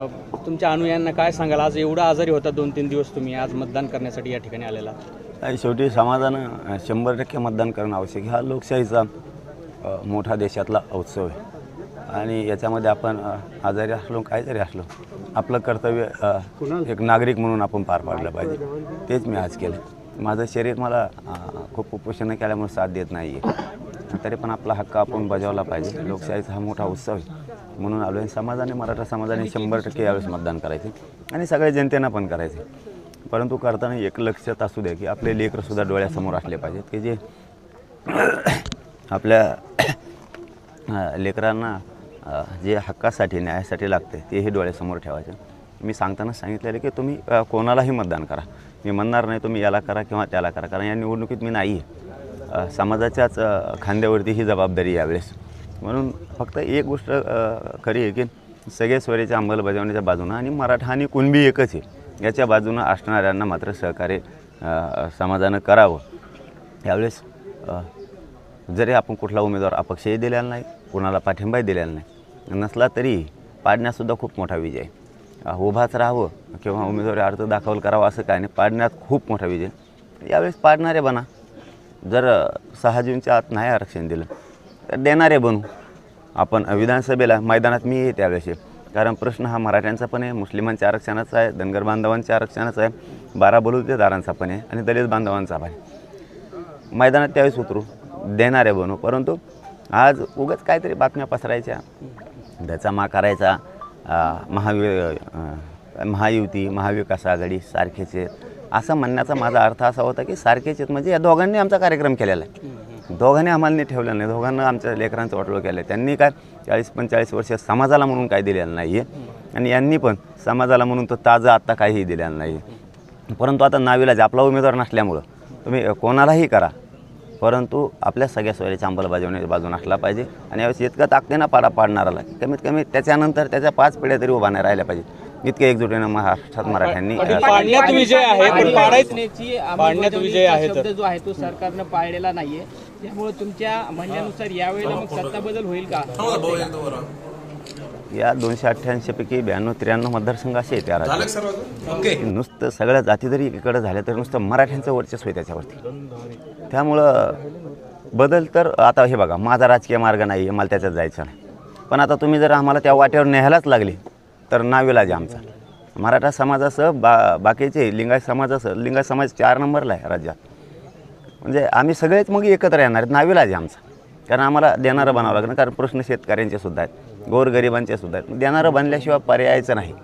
तुमच्या अनुयांना काय सांगाल? आज एवढा आजारी होता दोन तीन दिवस तुम्ही आज मतदान करण्यासाठी या ठिकाणी आलेला. शेवटी समाजानं शंभर टक्के मतदान करणं आवश्यक हा लोकशाहीचा मोठा देशातला उत्सव आहे. आणि याच्यामध्ये आपण आजारी असलो काय जरी असलो आपलं कर्तव्य एक नागरिक म्हणून आपण पार पाडलं पाहिजे. तेच मी आज केलं. माझं शरीर मला खूप उपोषण केल्यामुळे साथ देत नाही आहे तरी पण आपला हक्क आपण बजावला पाहिजे. लोकशाहीचा हा मोठा उत्सव आहे. म्हणून आलो आहे समाजाने मराठा समाजाने शंभर टक्के यावेळेस मतदान करायचे आणि सगळ्या जनतेनं पण करायचे. परंतु करताना एक लक्षात असू द्या की आपले लेकरंसुद्धा डोळ्यासमोर असले पाहिजेत की जे आपल्या लेकरांना जे हक्कासाठी न्यायासाठी लागते तेही डोळ्यासमोर ठेवायचे. मी सांगताना सांगितलेलं की तुम्ही कोणालाही मतदान करा. मी म्हणणार नाही तुम्ही याला करा किंवा त्याला करा. कारण या निवडणुकीत मी नाही आहे समाजाच्याच खांद्यावरती ही जबाबदारी यावेळेस. म्हणून फक्त एक गोष्ट खरी आहे की सगळे स्वरेच्या अंमलबजावणीच्या बाजूनं आणि मराठा आणि कुणबी एकच आहे याच्या बाजूनं असणाऱ्यांना मात्र सहकार्य समाजानं करावं. यावेळेस जरी आपण कुठला उमेदवार अपक्षही दिलेला नाही कुणाला पाठिंबाही दिलेला नाही नसला तरी पाडण्यातसुद्धा खूप मोठा विजय आहे. उभाच राहावं किंवा उमेदवारी अर्ज दाखल करावा असं काय नाही पाडण्यात खूप मोठा विजय यावेळेस पाडणारे बना. जर सहा जूनच्या आत नाही आरक्षण दिलं तर देणारे बनू. आपण विधानसभेला मैदानात मी आहे त्यावेळेस कारण प्रश्न हा मराठ्यांचा पण आहे मुस्लिमांच्या आरक्षणाचा आहे धनगर बांधवांच्या आरक्षणाचा आहे बारा बलुतेदारांचा पण आहे आणि दलित बांधवांचा पण आहे. मैदानात त्यावेळेस उतरू देणारे बनू. परंतु आज उगाच काहीतरी बातम्या पसरायच्या. त्याचा मा करायचा महावि महायुती महाविकास आघाडी सारखेच आहेत. असं म्हणण्याचा माझा अर्थ असा होता की सारखेच आहेत. म्हणजे या दोघांनी आमचा कार्यक्रम केलेला आहे. दोघांनी आम्हाला नाही ठेवलेलं नाही. दोघांना आमच्या लेकरांचं वाटलं केलं. आहे त्यांनी काय चाळीस पंचेचाळीस वर्ष समाजाला म्हणून काय दिलेलं नाही आहे आणि यांनी पण समाजाला म्हणून तर ताजं आत्ता काहीही दिलेलं नाही आहे परंतु आता नावीलाज आपला उमेदवार नसल्यामुळं तुम्ही कोणालाही करा. परंतु आपल्या सगळ्या सोयीच्या अंमलबजावणीच्या बाजून असला पाहिजे. आणि यावेळेस इतकं ताकदीनं पाडा पाडणाराला कमीत कमी त्याच्यानंतर त्याच्या पाच पिढ्या तरी उभा नाही राहिल्या पाहिजे. इतक्या एकजुटीनं महाराष्ट्रात मराठ्यांनी. पाडण्यात विजय आहे पण पाडायच योजनेची पाडण्यात विजय आहे शब्द जो आहे तो सरकारनं पाळलेला नाहीये. त्यामुळे तुमच्या म्हणण्यानुसार यावेळेला मग सत्ता बदल होईल का? या दोनशे अठ्ठ्याऐंशीपैकी ब्याण्णव त्र्याण्णव मतदारसंघ असे आहेत या राज्यात. की नुसतं सगळ्या जाती जरी एकीकडे झाल्या तरी नुसतं मराठ्यांचं वर्चस्व आहे त्याच्यावरती. त्यामुळं बदल तर आता हे बघा माझा राजकीय मार्ग नाही आहे मला त्याच्यात जायचं नाही. पण आता तुम्ही जर आम्हाला त्या वाटेवर न्यायलाच लागले तर नाविलाज आमचा. मराठा समाजासह बा बाकीचे लिंगायत समाजासह लिंगायत समाज चार नंबरला आहे राज्यात. म्हणजे आम्ही सगळेच मग एकत्र येणार आहेत. नाविलाज आमचा. कारण आम्हाला देणारं बनावं लागणार. कारण प्रश्न शेतकऱ्यांचे सुद्धा आहेत. गोरगरिबांचे सुद्धा आहेत. देणारं बनल्याशिवाय पर्यायचं नाही.